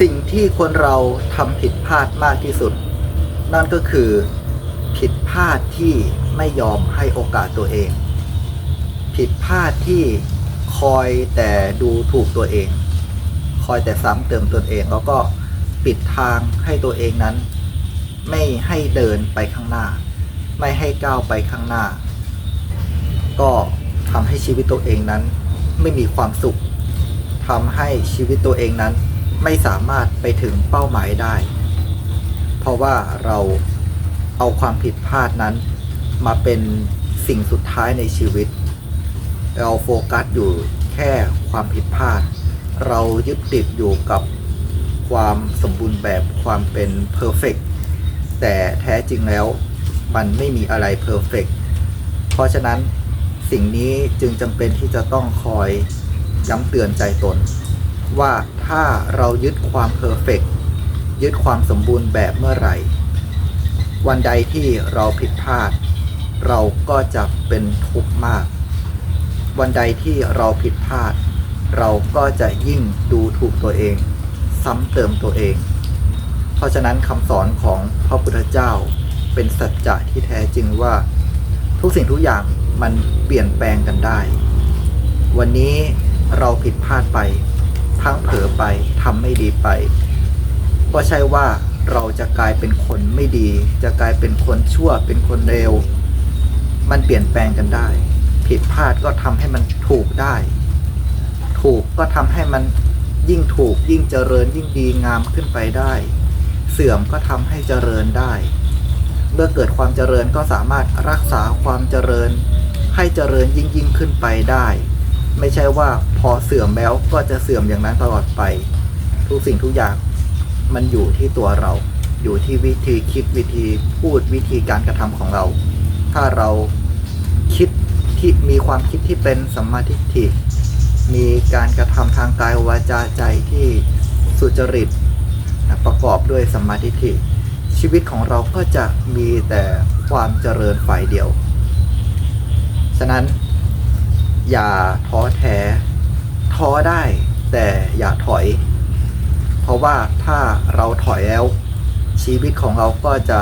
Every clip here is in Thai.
สิ่งที่คนเราทำผิดพลาดมากที่สุด นั่นก็คือผิดพลาดที่ไม่ยอมให้โอกาสตัวเอง ผิดพลาดที่คอยแต่ดูถูกตัวเอง คอยแต่ซ้ำเติมตนเอง แล้วก็ปิดทางให้ตัวเองนั้น ไม่ให้เดินไปข้างหน้า ไม่ให้ก้าวไปข้างหน้า ก็ทำให้ชีวิตตัวเองนั้น ไม่มีความสุขทำให้ชีวิตตัวเองนั้น ไม่สามารถไปถึงเป้าหมายได้ เพราะว่าเราเอาความผิดพลาดนั้น มาเป็นสิ่งสุดท้ายในชีวิต เราโฟกัสอยู่แค่ความผิดพลาด เรายึดติดอยู่กับความสมบูรณ์แบบความเป็นเพอร์เฟกแต่แท้จริงแล้วมันไม่มีอะไรเพอร์เฟกเพราะฉะนั้นสิ่งนี้จึงจำเป็นที่จะต้องคอยย้ำเตือนใจตน ว่าถ้าเรายึดความเพอร์เฟกยึดความสมบูรณ์แบบเมื่อไหร่ วันใดที่เราผิดพลาด เราก็จะเป็นทุกข์มาก วันใดที่เราผิดพลาด เราก็จะยิ่งดูถูกตัวเอง ซ้ำเติมตัวเอง เพราะฉะนั้นคำสอนของพระพุทธเจ้าเป็นสัจจะที่แท้จริงว่า ทุกสิ่งทุกอย่างมันเปลี่ยนแปลงกันได้ วันนี้เราผิดพลาดไป พลังเผลอไปทำไม่ดีไป ก็ใช่ว่าเราจะกลายเป็นคนไม่ดี จะกลายเป็นคนชั่วเป็นคนเร็ว มันเปลี่ยนแปลงกันได้ ผิดพลาดก็ทำให้มันถูกได้ ถูกก็ทำให้มันยิ่งถูกยิ่งเจริญยิ่งดีงามขึ้นไปได้ เสื่อมก็ทำให้เจริญได้ เมื่อเกิดความเจริญก็สามารถรักษาความเจริญ ให้เจริญยิ่งยิ่งขึ้นไปได้ ไม่ใช่ว่าพอเสื่อมแล้วก็จะเสื่อมอย่างนั้นตลอดไป ทุกสิ่งทุกอย่างมันอยู่ที่ตัวเรา อยู่ที่วิธีคิดวิธีพูดวิธีการกระทำของเรา ถ้าเราคิดที่มีความคิดที่เป็นสัมมาทิฏฐิมีการกระทำทางกายวาจาใจที่สุจริตประกอบด้วยสัมมาทิฏฐิชีวิตของเราก็จะมีแต่ความเจริญฝ่ายเดียว ฉะนั้น อย่าท้อแท้ท้อได้ แต่อย่าถอย เพราะว่าถ้าเราถอยแล้ว ชีวิตของเราก็จะ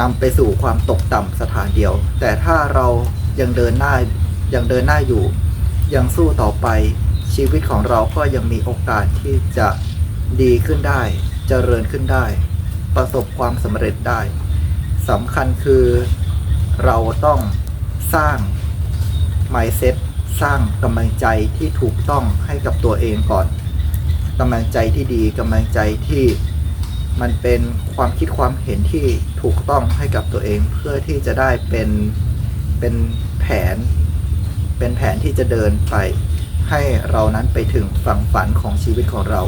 นำไปสู่ความตกต่ำสถานเดียว แต่ถ้าเรายังเดินหน้ายังเดินหน้าอยู่ ยังสู้ต่อไปชีวิตของเราก็ยังมีโอกาสที่จะดีขึ้นได้ เจริญขึ้นได้ ประสบความสำเร็จได้สำคัญคือเราต้องสร้าง mindset สร้างกำลังใจที่ถูกต้องให้กับตัวเองก่อนกำลังใจที่ดีกำลังใจที่มันเป็นความคิดความเห็นที่ถูกต้องให้กับตัวเอง เพื่อที่จะได้เป็นเป็นแผน เป็นแผนที่จะเดินไป ให้เรานั้นไปถึงฝั่งฝันของชีวิตของเรา